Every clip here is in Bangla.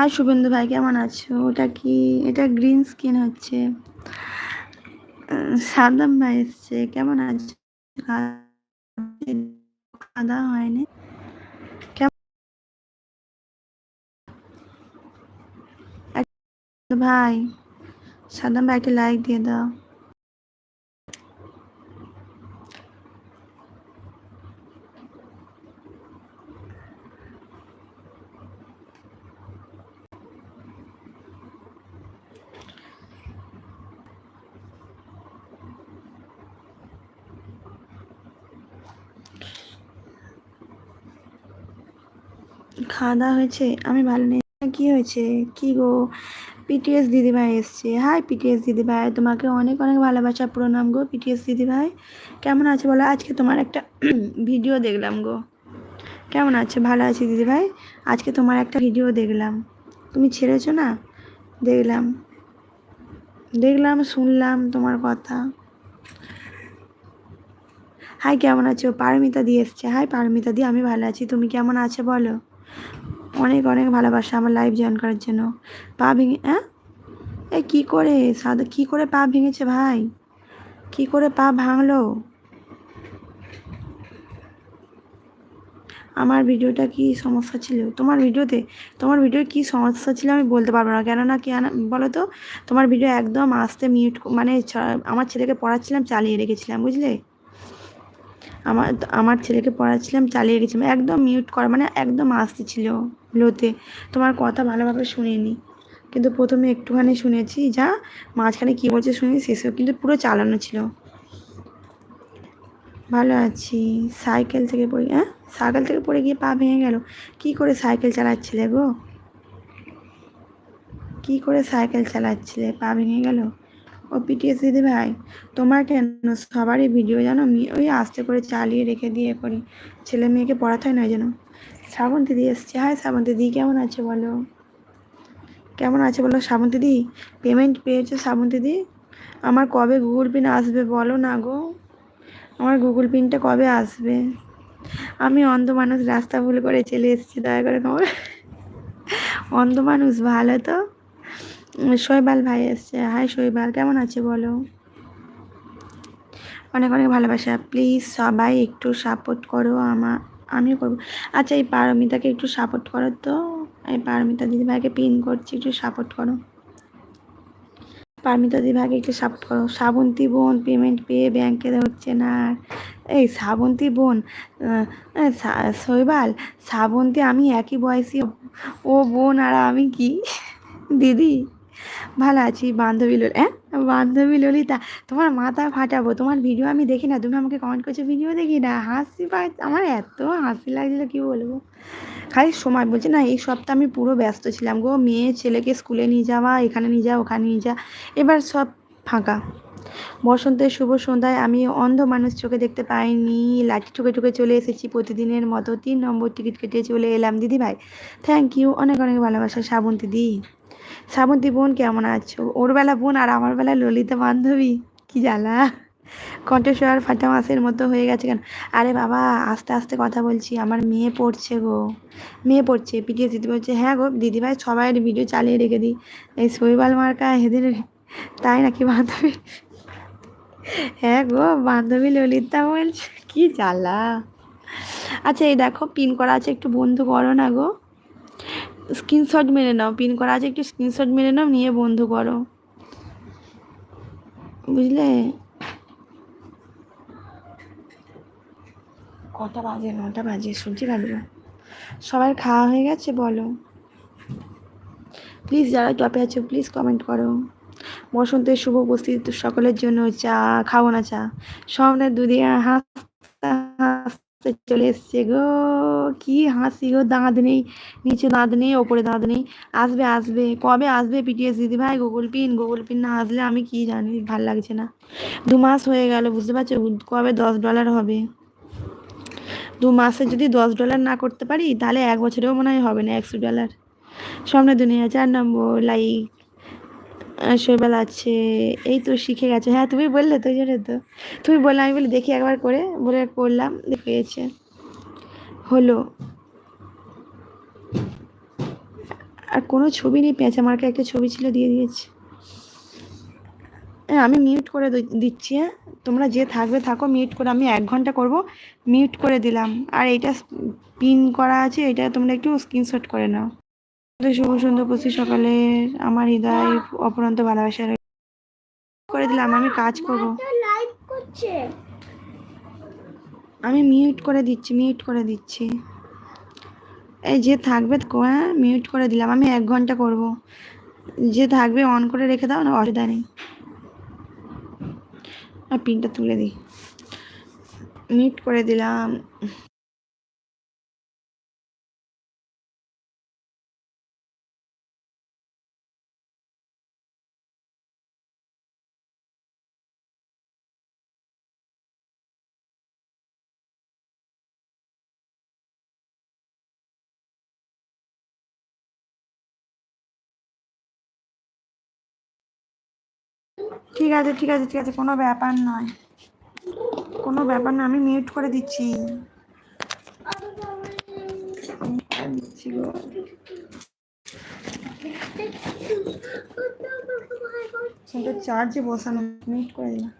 হাই শুভেন্দু ভাই, কেমন আছো? ওটা কি, এটা গ্রিন স্কিন হচ্ছে। সাদাম ভাই এসছে, কেমন আছো? খাওয়া হয়নি। ভাই সাদাম ভাই একটা লাইক দিয়ে দাও। খাওয়া দাওয়া হয়েছে? আমি ভালো নেই। কি হয়েছে? কি গো? পিটিএস দিদিভাই এসছে। হাই পিটিএস দিদিভাই। তোমাকে অনেক অনেক ভালোবাসা প্রণাম গো পিটিএস দিদিভাই। কেমন আছে বলো? আজকে তোমার একটা ভিডিও দেখলাম গো। কেমন আছে? ভালো আছি দিদিভাই? আজকে তোমার একটা ভিডিও দেখলাম। তুমি ছেড়েছো না? দেখলাম। দেখলাম, শুনলাম তোমার কথা। হাই কেমন আছো? পারমিতা দিয়ে এসছে। হাই পারমিতা দি, আমি ভালো আছি। তুমি কেমন আছো বলো? অনেক অনেক ভালোবাসা আমার লাইভ জয়েন করার জন্য। পা ভেঙে হ্যাঁ? এ কী করে? সাদা, কী করে পা ভেঙেছে ভাই? কী করে পা ভাঙলো? আমার ভিডিওটা কি সমস্যা ছিল? তোমার ভিডিওতে, তোমার ভিডিওর কি সমস্যা ছিল আমি বলতে পারব না। কেননা কেন বলো তো, তোমার ভিডিও একদম আস্তে মিউট মানে আমার ছেলেকে পড়াচ্ছিলাম, চালিয়ে রেখেছিলাম, বুঝলে? আমার আমার ছেলেকে পড়াচ্ছিলাম, চালিয়ে রেখেছিলাম, একদম মিউট করা মানে একদম আস্তে ছিল। লোতে তোমার কথা ভালোভাবে শুনিনি। কিন্তু প্রথমে একটুখানি শুনেছি, যা মাঝখানে কী বলছে শুনি শেষেও কিন্তু পুরো চালানো ছিল। ভালো আছি। সাইকেল থেকে পড়ে হ্যাঁ সাইকেল থেকে পড়ে গিয়ে পা ভেঙে গেল। কি করে সাইকেল চালাচ্ছিলে গো? কি করে সাইকেল চালাচ্ছিলে? পা ভেঙে গেল। ও পিটিএস দিদি ভাই তোমার কেন? সবারই ভিডিও জানো? ওই আস্তে করে চালিয়ে রেখে দিয়ে করি। ছেলে মেয়েকে পড়াতে হয় না যেন শ্রাবন্তী দি এসছে। হাই শ্রাবন্তী দি কেমন আছে বলো? কেমন আছে বলো শ্রাবন্তী দি পেমেন্ট পেয়েছ শ্রাবন্তী দি আমার কবে গুগল পিন আসবে বলো না গো। আমার গুগল পিনটা কবে আসবে? আমি অন্ধ মানুষ, রাস্তা ভুল করে চলে এসেছি, দয়া করে তোমার। অন্ধ মানুষ, ভালো তো? শৈবাল ভাই এসছে। হাই শৈবাল, কেমন আছে বলো? অনেক অনেক ভালোবাসা। প্লিজ সবাই একটু সাপোর্ট করো আমার। আমিও করব। আচ্ছা এই পারমিতাকে একটু সাপোর্ট করো তো। এই পারমিতা দিদিভাইকে পিন করছি, একটু সাপোর্ট করো। পারমিতা দিদিভাইকে একটু সাপোর্ট করো। শ্রাবন্তী বোন পেমেন্ট পেয়ে ব্যাংকে হচ্ছে না। এই শ্রাবন্তী বোন শৈবাল, শ্রাবন্তী আমি একই বয়সী, ও বোন আর আমি কি? দিদি? ভালো আছি, বান্ধবী ললিতা হ্যাঁ? বান্ধবী ললিতা, তোমার মাথা ফাটাবো, তোমার ভিডিও আমি দেখি না, তুমি আমাকে কমেন্ট করছ ভিডিও দেখি না, হাসি পাই আমার এত হাসি লাগছিল, কি বলব? খালি সময়, বলছে না, এই সপ্তাহ আমি পুরো ব্যস্ত ছিলাম গো, মেয়ে ছেলেকে স্কুলে নিয়ে যাওয়া, এখানে নিয়ে যাওয়া, ওখানে নিয়ে যা এবার সব ফাঁকা। বসন্তের শুভ সন্ধ্যায় আমি অন্ধ মানুষ চোখে দেখতে পাইনি, লাঠি ঠুকে ঠুকে চলে এসেছি প্রতিদিনের মতো, তিন নম্বর টিকিট কেটে চলে এলাম দিদি ভাই থ্যাংক ইউ অনেক অনেক ভালোবাসা শ্রাবন্তী দি। শ্রাবন্তী বোন কেমন আছো? ওর বেলা বোন আর আমার বেলা ললিতা বান্ধবী? কি জ্বালা? কণ্ঠস্বর ফাটা মাসের মতো হয়ে গেছে কেন? আরে বাবা, আস্তে আস্তে কথা বলছি, আমার মেয়ে পড়ছে গো। মেয়ে পড়ছে, পিটিয়ে দিদি বলছে হ্যাঁ গো দিদিভাই সবাই ভিডিও চালিয়ে রেখে দিই। এই শৈবাল মার্কা এদের তাই নাকি বান্ধবী? হ্যাঁ গো, বান্ধবী ললিতা বলছে, কি জ্বালা? আচ্ছা এই দেখো পিন করা আছে, একটু বন্ধু করো না গো। স্ক্রিনশট মেরে নাও, পিন করা আছে, একটু স্ক্রিনশট মেরে নাও, নিয়ে বন্ধ করো। বুঝলে? কটা বাজে? নটা বাজে সবজি কাটবো সবার খাওয়া হয়ে গেছে, বলো। প্লিজ যারা টপে আছো প্লিজ কমেন্ট করো। বসন্তের শুভ উপস্থিত, সকলের জন্য চা, খাব না চা। সামনে দুদিকে হাসতে হাসতে চলে এসছে গো। কি হাসি গো, দাঁত নেই, নিচে দাঁত নেই, ওপরে দাঁত নেই। আসবে আসবে। কবে আসবে পিটিএস দিদি ভাই? গুগল পিন গুগল পিন না আসলে আমি কি জানি, ভালো লাগছে না। দু মাস হয়ে গেল, বুঝতে পারছ? কবে দশ ডলার হবে? দু মাসে যদি দশ ডলার না করতে পারি, তাহলে এক বছরেও মনে হয় হবে না, একশো ডলার সামনে দুনিয়া চার নম্বর লাইক শৈবাল আছে, এই তো শিখে গেছে। হ্যাঁ তুমি বললে তো জন্য তো। তুমি বললে, আমি বলি দেখি একবার করে, বলে করলাম পেয়েছে হলো। আর কোনো ছবি নেই, পেঁচা মার্কে একটা ছবি ছিল, দিয়ে দিয়েছি। হ্যাঁ আমি মিউট করে দিচ্ছি হ্যাঁ। তোমরা যে থাকবে, থাকো মিউট করে, আমি এক ঘণ্টা করব মিউট করে দিলাম। আর এইটা পিন করা আছে এটা তোমরা একটু স্ক্রিনশট করে নাও। শুভ সুন্দর পশি সকালে। আমার হৃদয় অপরন্ত ভালোবাসা করে দিলাম, আমি কাজ করব। আমি মিউট করে দিচ্ছি মিউট করে দিচ্ছি। এই যে থাকবে হ্যাঁ মিউট করে দিলাম, আমি এক ঘণ্টা করব। যে থাকবে অন করে রেখে দাও, না অসুবিধা নেই। আর পিনটা তুলে দিই। মিউট করে দিলাম। ঠিক আছে ঠিক আছে ঠিক আছে, কোনো ব্যাপার নয়। কোনো ব্যাপার না আমি মিউট করে দিচ্ছি। দিচ্ছি গো ফোনটা চার্জে বসানো মিউট করে দিলাম।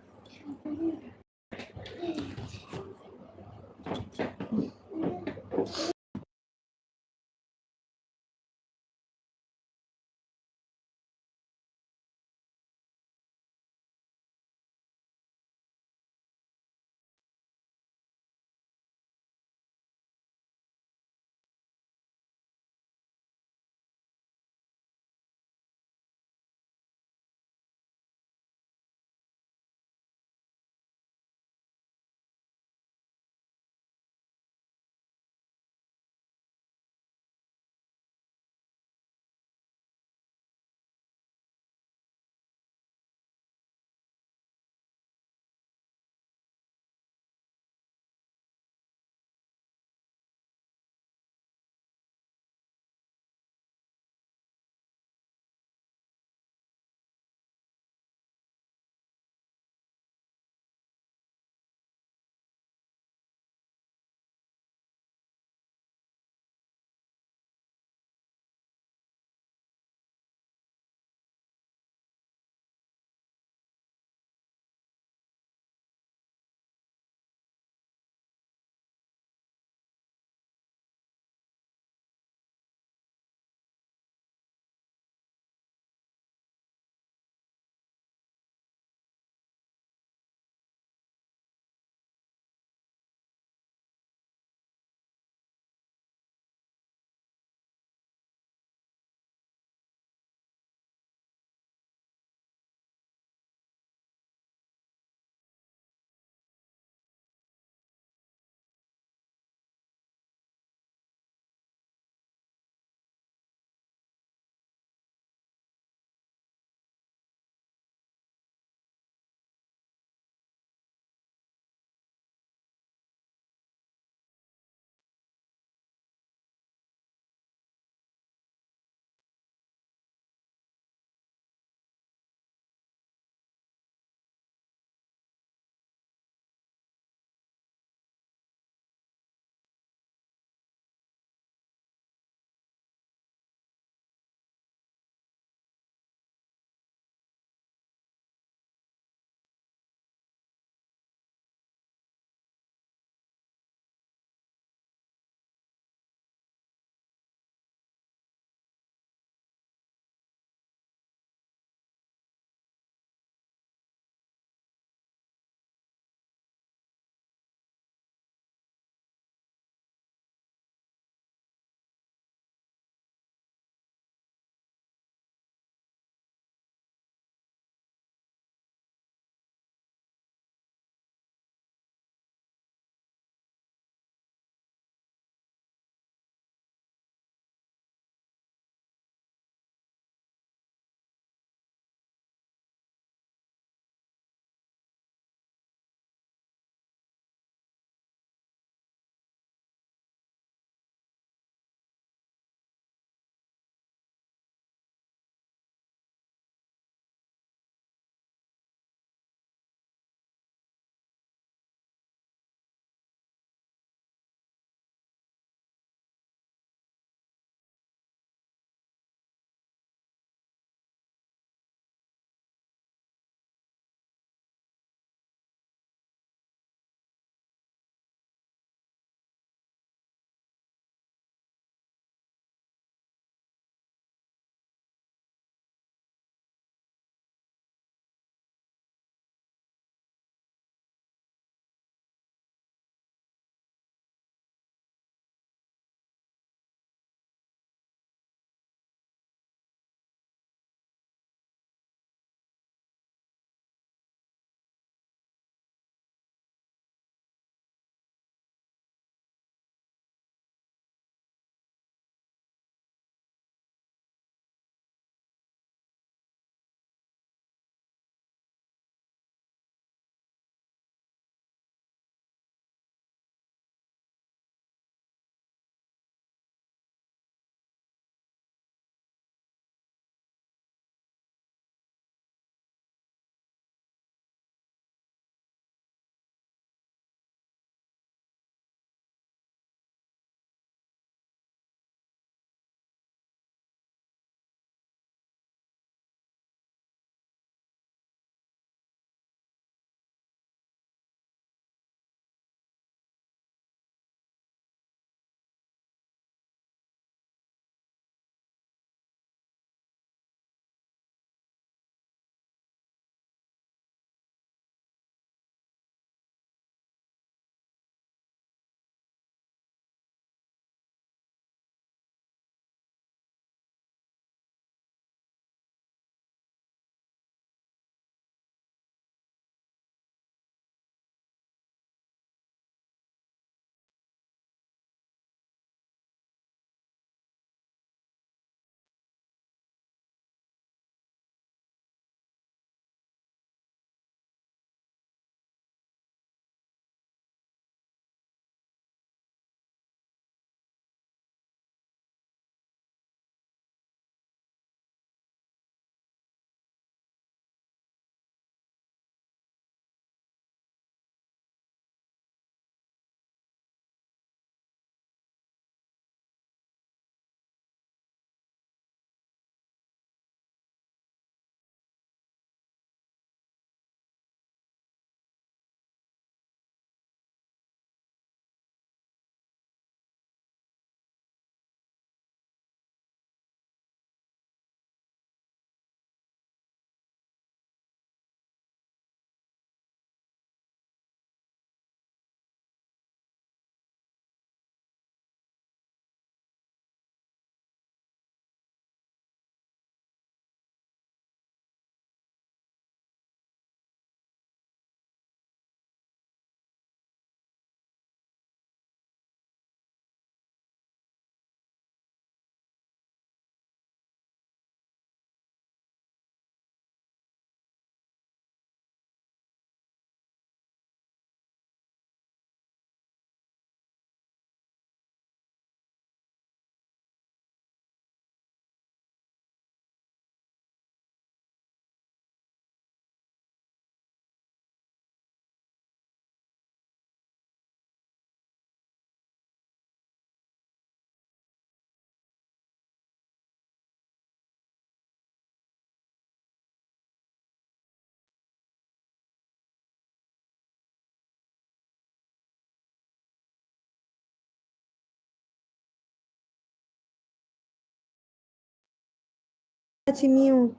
আছি মিউট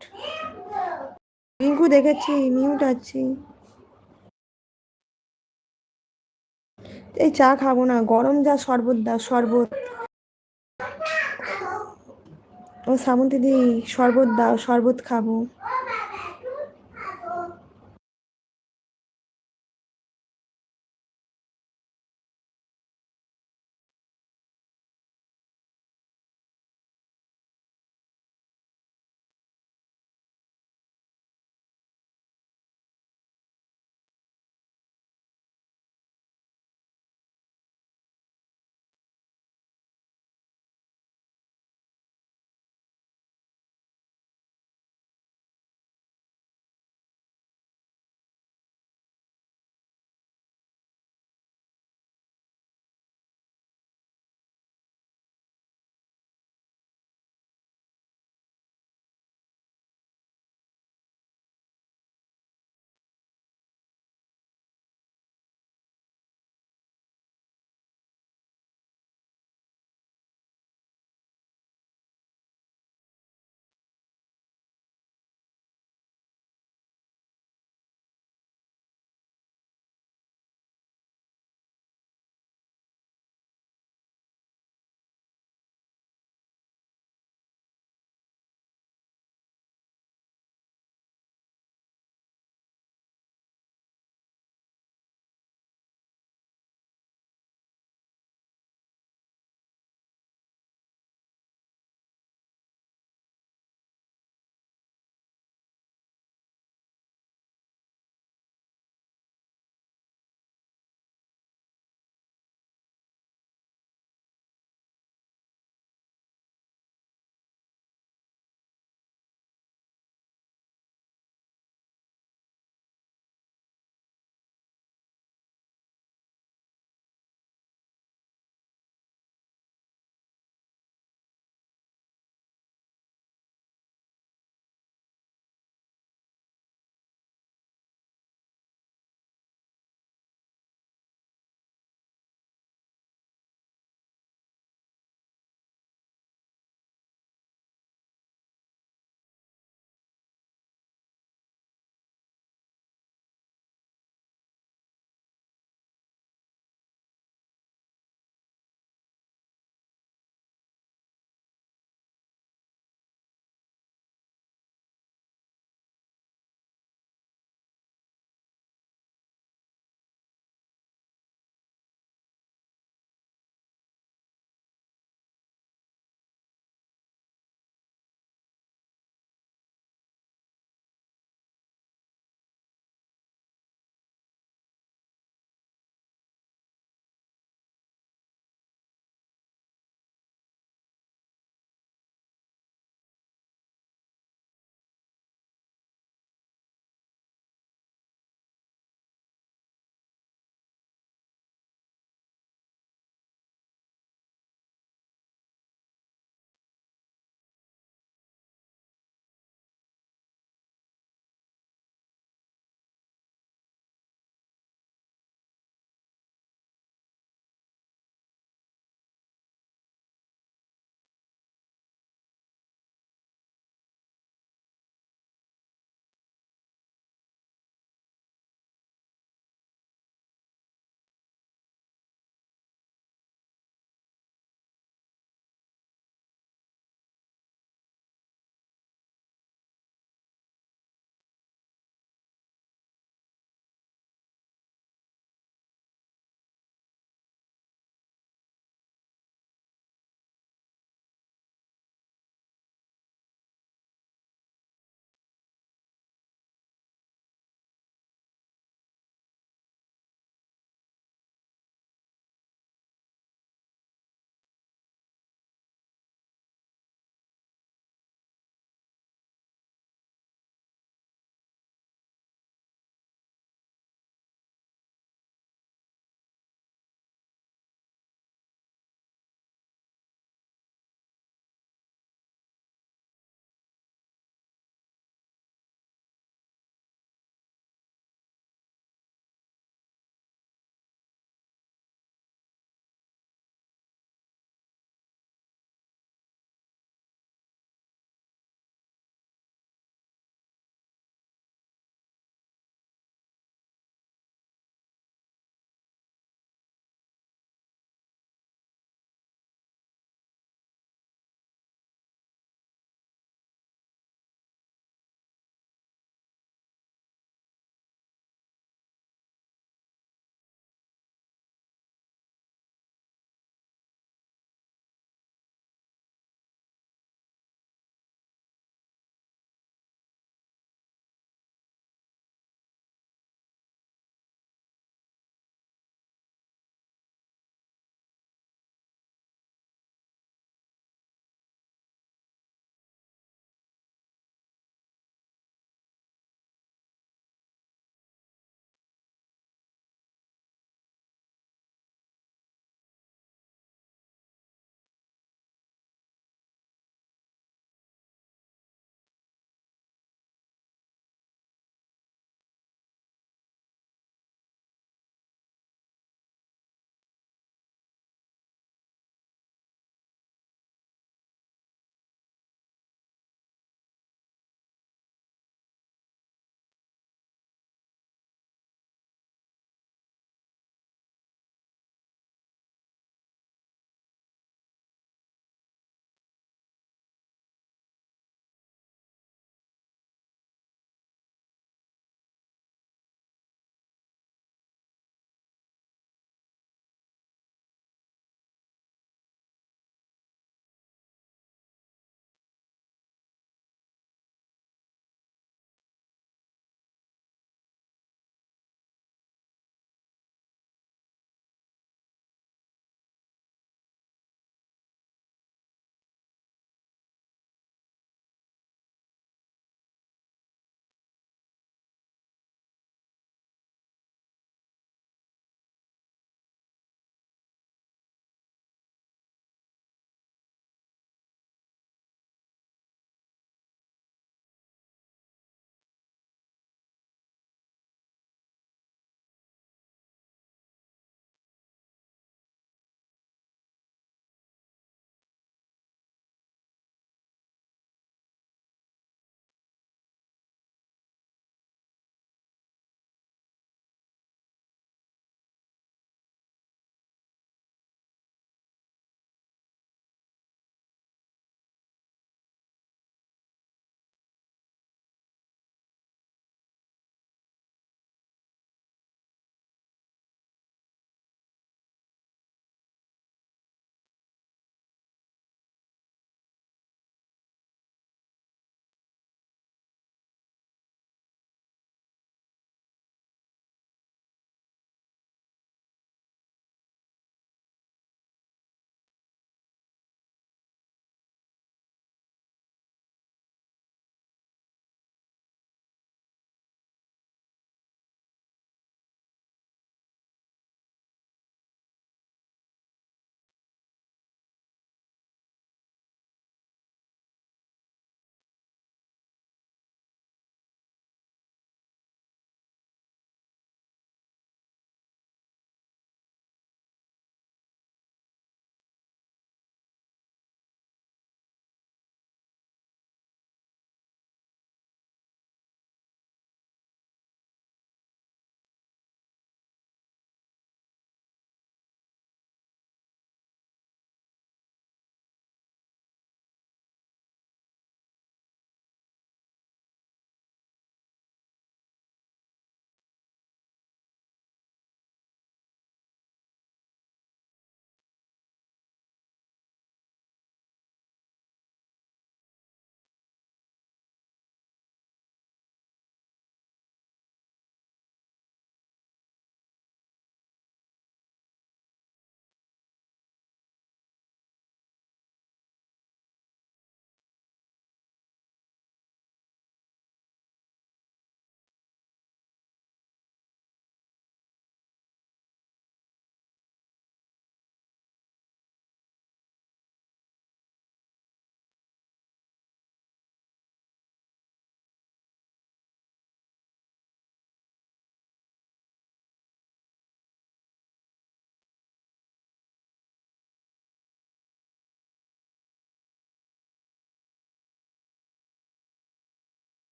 রিঙ্কু দেখেছি মিউট আছি। এই চা খাব না, গরম যা শরবত দাও, শরবত। ও শ্রাবন্তী দি, শরবত দাও, শরবত খাব।